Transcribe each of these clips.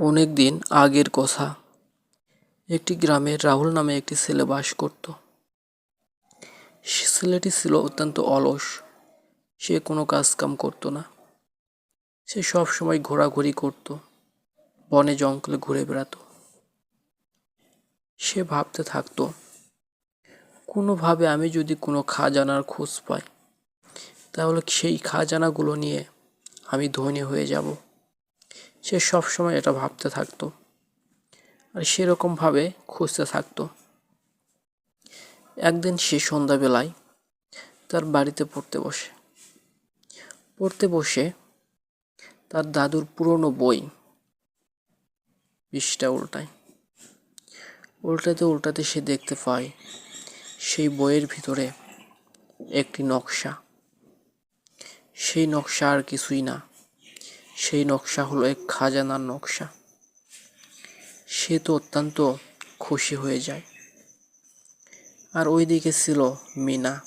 অনেক দিন আগের কথা। একটি গ্রামে রাহুল নামে একটি ছেলে বাস করত। ছেলেটি ছিল অত্যন্ত অলস। সে কোনো কাজ কাম করতো না। সে সব সময় ঘোরাঘুরি করত। বনে জঙ্গলে ঘুরে বেড়াতো। সে ভাবতে থাকতো, কোনোভাবে আমি যদি কোনো খাজানার খোঁজ পাই, তাহলে সেই খাজানাগুলো নিয়ে আমি ধনী হয়ে যাব। সে সব সময় এটা ভাবতে থাকতো। আর সেরকমভাবে খুঁজতে থাকতো। একদিন সে সন্ধ্যাবেলায় তার বাড়িতে পড়তে বসে। পড়তে বসে তার দাদুর পুরনো বই পৃষ্ঠা উল্টায়। উল্টাতে উল্টাতে সে দেখতে পায়, সেই বইয়ের ভিতরে একটি নকশা। সেই নকশা আর কিছুই না। সেই নকশা হলো এক খাজানার নকশা। সে তো অত্যন্ত খুশি হয়ে যায়। আর ওইদিকে ছিল মিনা।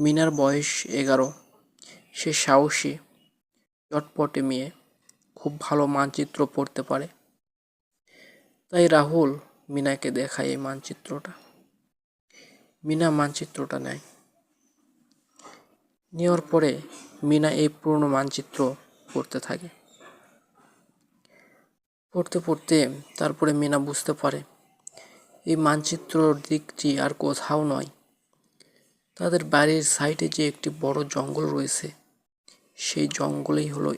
মিনার বয়স এগারো। সে সাহসী, চটপটে মেয়ে। খুব ভালো মানচিত্র পড়তে পারে। তাই রাহুল মিনাকে দেখায় এই মানচিত্রটা। মিনা মানচিত্রটা নেয়। নেওয়ার পরে মিনা এই পুরনো মানচিত্র পড়তে থাকে। পড়তে পড়তে তারপরে মিনা বুঝতে পারে, এই মানচিত্রর দিকটি আর কোথাও নয়। তাদের বাড়ির সাইডে যে একটি বড় জঙ্গল রয়েছে, সেই জঙ্গলেই হলো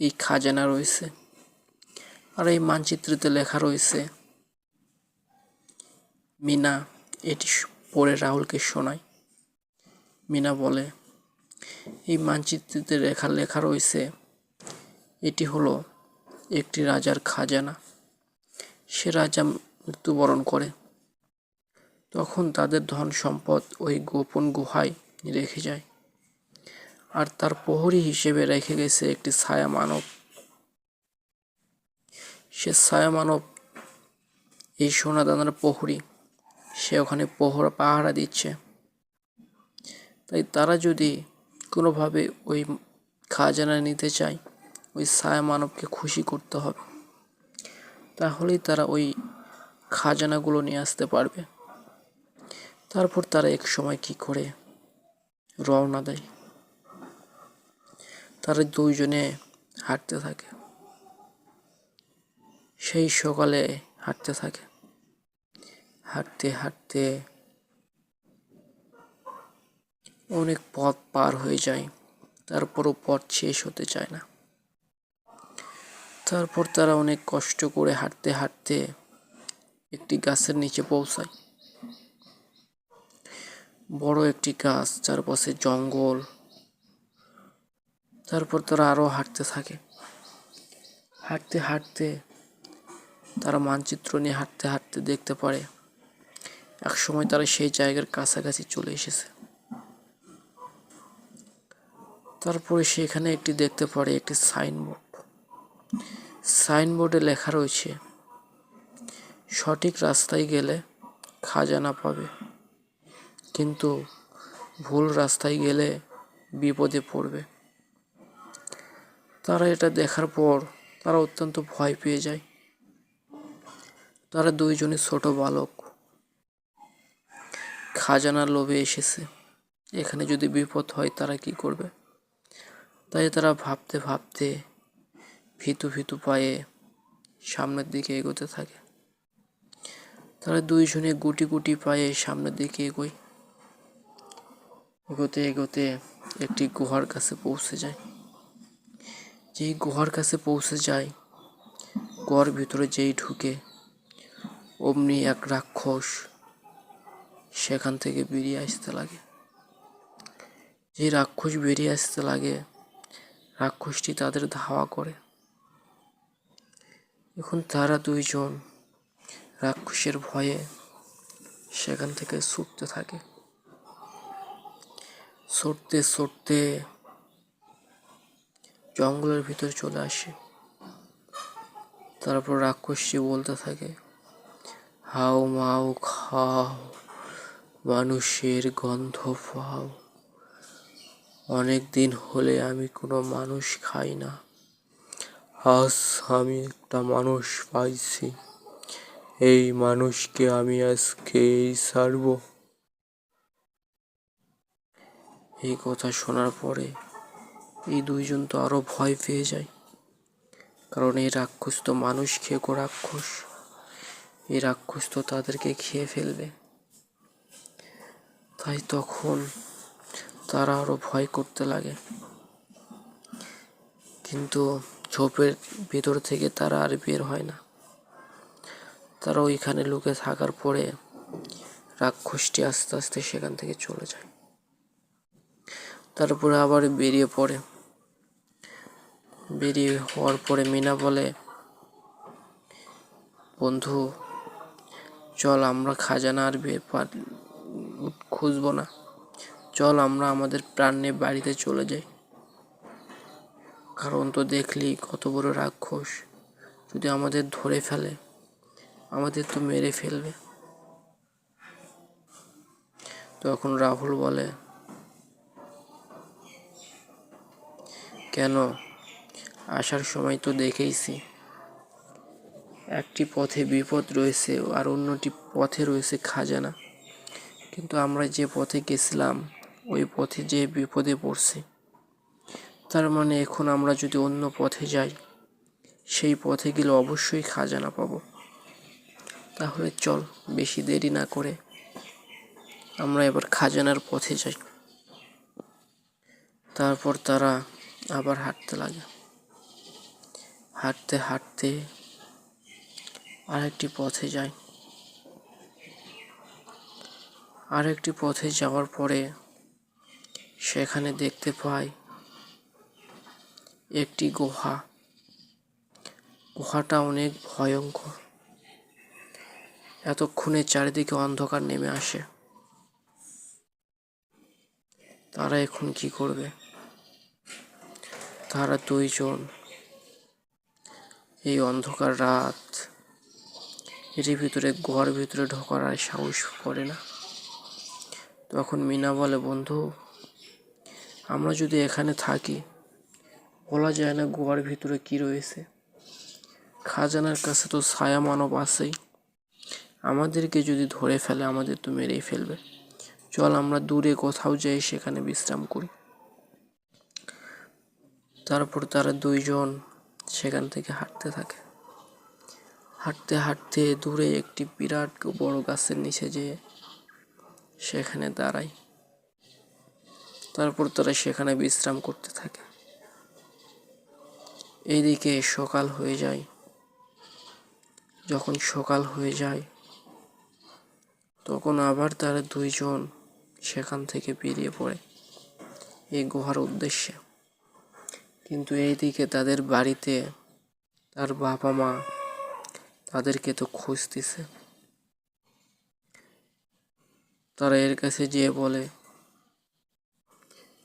এই খাজানা রয়েছে। আর এই মানচিত্রতে লেখা রয়েছে, মিনা, এটি পড়ে রাহুলকে শোনায় মিনা বলে, এই মানচিত্রতে লেখা লেখা রয়েছে এটি হলো একটি রাজার খাজানা। সে রাজা মৃত্যুবরণ করে। তখন তাদের ধন সম্পদ ওই গোপন গুহায় রেখে যায়। আর তার প্রহরী হিসেবে রেখে গেছে একটি ছায়া মানব। সে ছায়া মানব, এই সোনাদানার প্রহরী, সে ওখানে প্রহরা পাহারা দিচ্ছে। তাই তারা যদি কোনোভাবে ওই খাজানা নিতে চায় ওই ছায়া মানবকে খুশি করতে হবে। তাহলেই তারা ওই খাজানাগুলো নিয়ে আসতে পারবে। তারপর তারা এক সময় কি করে? রওনা দেয়। তারা দুইজনে হাঁটতে থাকে। সেই সকালে হাঁটতে থাকে। হাঁটতে হাঁটতে অনেক পথ পার হয়ে যায়। তারপরও পথ শেষ হতে চায় না। তারপর তারা অনেক কষ্ট করে হাঁটতে হাঁটতে একটি গাছের নিচে পৌঁছায়। বড় একটি গাছ, চারপাশে জঙ্গল। তারপর তারা আরও হাঁটতে থাকে। হাঁটতে হাঁটতে তারা মানচিত্র নিয়ে হাঁটতে হাঁটতে দেখতে পারে এক সময় তারা সেই জায়গার কাছাকাছি চলে এসেছে। তারপরে সেখানে একটি দেখতে পারে একটি সাইনবোর্ড। সাইনবোর্ডে লেখা রয়েছে, সঠিক রাস্তায় গেলে খাজানা পাবে। কিন্তু ভুল রাস্তায় গেলে বিপদে পড়বে। তারা এটা দেখার পর তারা অত্যন্ত ভয় পেয়ে যায়। তারা দুইজনই ছোট বালক। খাজানার লোভে এসেছে। এখানে যদি বিপদ হয় তারা কি করবে? তাই তারা ভাবতে ভাবতে ভীতু ভীতু পায়ে সামনের দিকে এগোতে থাকে। তারা দুইজনে গুটি গুটি পায়ে সামনের দিকে এগোয়। এগোতে এগোতে একটি গুহার কাছে পৌঁছে যায়। যেই গুহার কাছে পৌঁছে যায়, গুহার ভিতরে যেই ঢুকে, অমনি এক রাক্ষস সেখান থেকে বেরিয়ে আসতে লাগে। যে রাক্ষস বেরিয়ে আসতে লাগে, রাক্ষসটি তাদের ধাওয়া করে। এখন তারা দুইজন রাক্ষসের ভয়ে সেখান থেকে ছুটতে থাকে। ছুটতে ছুটতে জঙ্গলের ভিতর চলে আসে। তারপর রাক্ষসী বলতে থাকে, হাও, মাও, খাও, মানুষের গন্ধ পাও। অনেক দিন হলে আমি কোনো মানুষ খাই না। আজ আমি একটা মানুষ পাইছি। এই মানুষকে আমি আজকেই ছাড়বো। এই কথা শোনার পরে এই দুইজন তো আরও ভয় পেয়ে যায়। কারণ এই রাক্ষস তো মানুষ খেয়ে রাক্ষস। এই রাক্ষস তো তাদেরকে খেয়ে ফেলবে। তাই তখন তারা আরও ভয় করতে লাগে। কিন্তু ঝোপের ভিতর থেকে তারা আর বের হয় না। তারা ওইখানে লুকে থাকার পরে রাক্ষসটি আস্তে আস্তে সেখান থেকে চলে যায়। তারপরে আবার বেরিয়ে পড়ে। বেরিয়ে হওয়ার পরে মিনা বলে, বন্ধু, চল আমরা খাজানা আর বের খুঁজবো না। চল আমরা আমাদের প্রাণ বাড়িতে চলে যাই। কারণ তো দেখলি কত বড় রাক্ষস। যদি আমাদের ধরে ফেলে, আমাদের তো মেরে ফেলবে। তখন রাহুল বলে, কেন? আসার সময় তো দেখেইছি। একটি পথে বিপদ রয়েছে আর অন্যটি পথে রয়েছে খাজানা। কিন্তু আমরা যে পথে গেছিলাম, ওই পথে যে বিপদে পড়ছি তার মানে এখন আমরা যদি অন্য পথে যাই, সেই পথে গেলে অবশ্যই খাজানা পাবো। তাহলে চল, বেশি দেরি না করে আমরা এবার খাজানার পথে যাই। তারপর তারা আবার হাঁটতে লাগে। হাঁটতে হাঁটতে আরেকটি পথে যায় আরেকটি পথে যাওয়ার পরে সেখানে দেখতে পাই একটি গুহা। গুহাটা অনেক ভয়ঙ্কর। এতক্ষণে চারিদিকে অন্ধকার নেমে আসে। তারা এখন কি করবে? তারা দুইজন। এই অন্ধকার রাত এর ভিতরে, গুহার ভিতরে ঢোকার আর সাহস করে না। তখন মিনা বলে, বন্ধু, আমরা যদি এখানে থাকি বলা যায় না গুহার ভিতরে কি রয়েছে। খাজানার কাছে তো ছায়া মানব আছেই। আমাদেরকে যদি ধরে ফেলে, আমাদের তো মেরেই ফেলবে। চল, আমরা দূরে কোথাও যাই, সেখানে বিশ্রাম করি। তারপর তারা দুইজন সেখান থেকে হাঁটতে থাকে। হাঁটতে হাঁটতে দূরে একটি বিরাট বড় গাছের নিচে যেয়ে সেখানে দাঁড়ায়। তারপর তারা সেখানে বিশ্রাম করতে থাকে। এইদিকে সকাল হয়ে যায়। যখন সকাল হয়ে যায়, তখন আবার তারা দুইজন সেখান থেকে বেরিয়ে পড়ে এই গুহার উদ্দেশ্যে। কিন্তু এইদিকে তাদের বাড়িতে তার বাবা মা তাদেরকে তো খুঁজতেছে। তারা এর কাছে যেয়ে বলে,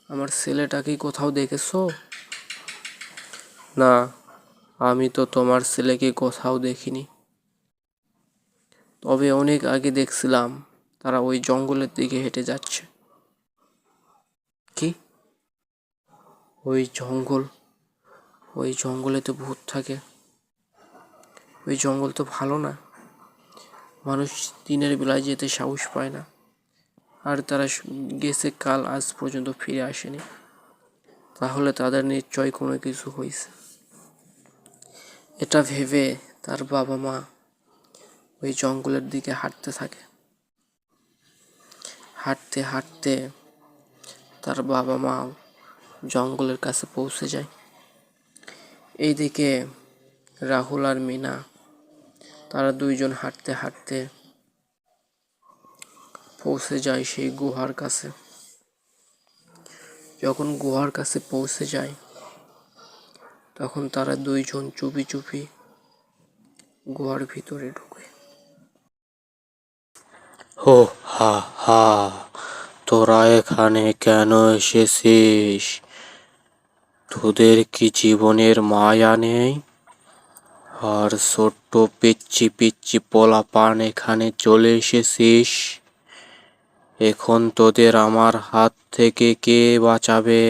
আমার ছেলেটাকে কোথাও দেখেছ? না, আমি তো তোমার ছেলেকে কোথাও দেখিনি। তবে অনেক আগে দেখছিলাম তারা ওই জঙ্গলের দিকে হেঁটে যাচ্ছে। কি? ওই জঙ্গল? ওই জঙ্গলে তো ভূত থাকে। ওই জঙ্গল তো ভালো না। মানুষ দিনের বেলায় যেতে সাহস পায় না। আর তারা গেছে কাল, আজ পর্যন্ত ফিরে আসেনি। তাহলে তাদের নিশ্চয় কোনো কিছু হয়েছে এটা ভেবে তার বাবা মা ওই জঙ্গলের দিকে হাঁটতে থাকে। হাঁটতে হাঁটতে তার বাবা মা জঙ্গলের কাছে পৌঁছে যায়। এইদিকে রাহুল আর মিনা তারা দুইজন হাঁটতে হাঁটতে পৌঁছে যায় সেই গুহার কাছে। যখন গুহার কাছে পৌঁছে যায় তখন তারা দুইজন চুপি চুপি গুহার ভিতরে ঢুকে। হো, হা হা, তোরা এখানে কেন এসেছিস? তোদের কি জীবনের মায়া নেই? আর ছোট্ট পিচ্ছি পিচ্ছি পোলাপান এখানে চলে এসেছিস? এখন তোদের আমার হাত থেকে কে বাঁচাবে?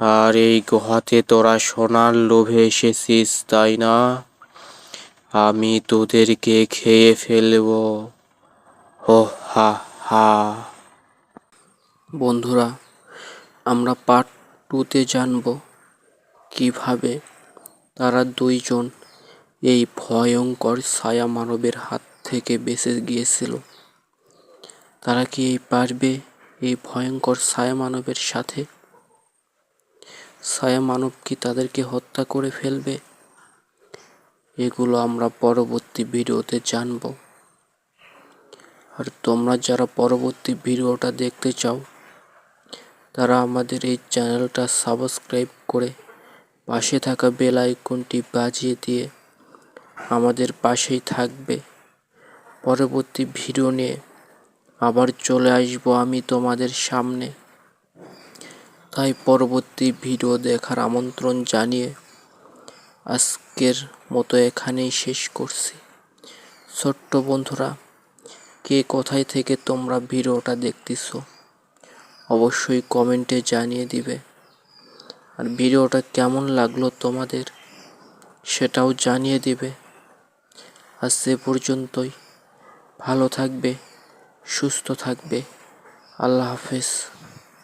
আর এই গুহাতে তোরা সোনার লোভে এসেছিস, তাই না? আমি তোদেরকে খেয়ে ফেলব। হো, হা হা। বন্ধুরা, আমরা পার্ট টুতে জানব কীভাবে তারা দুইজন এই ভয়ঙ্কর ছায়া মানবের হাত থেকে বেঁচে গিয়েছিল। তারা কি এই পারবে এই ভয়ঙ্কর ছায়া মানবের সাথে? ছায়া মানব কি তাদেরকে হত্যা করে ফেলবে? এগুলো আমরা পরবর্তী ভিডিওতে জানব। আর তোমরা যারা পরবর্তী ভিডিওটা দেখতে চাও, তারা আমাদের এই চ্যানেলটা সাবস্ক্রাইব করে পাশে থাকা বেল আইকনটি বাজিয়ে দিয়ে আমাদের পাশেই থাকবে। পরবর্তী ভিডিও নিয়ে আবার চলে আসব আমি তোমাদের সামনে। তাই পরবর্তী ভিডিও দেখার আমন্ত্রণ জানিয়ে আজকের মতো এখানেই শেষ করছি। ছোট্ট বন্ধুরা, কে কোথায় থেকে তোমরা ভিডিওটা দেখতেছো, অবশ্যই কমেন্টে জানিয়ে দিবে। আর ভিডিওটা কেমন লাগল তোমাদের, সেটাও জানিয়ে দিবে। আজ সে পর্যন্তই। ভালো থাকবে, সুস্থ থাকবে। আল্লাহ হাফেজ।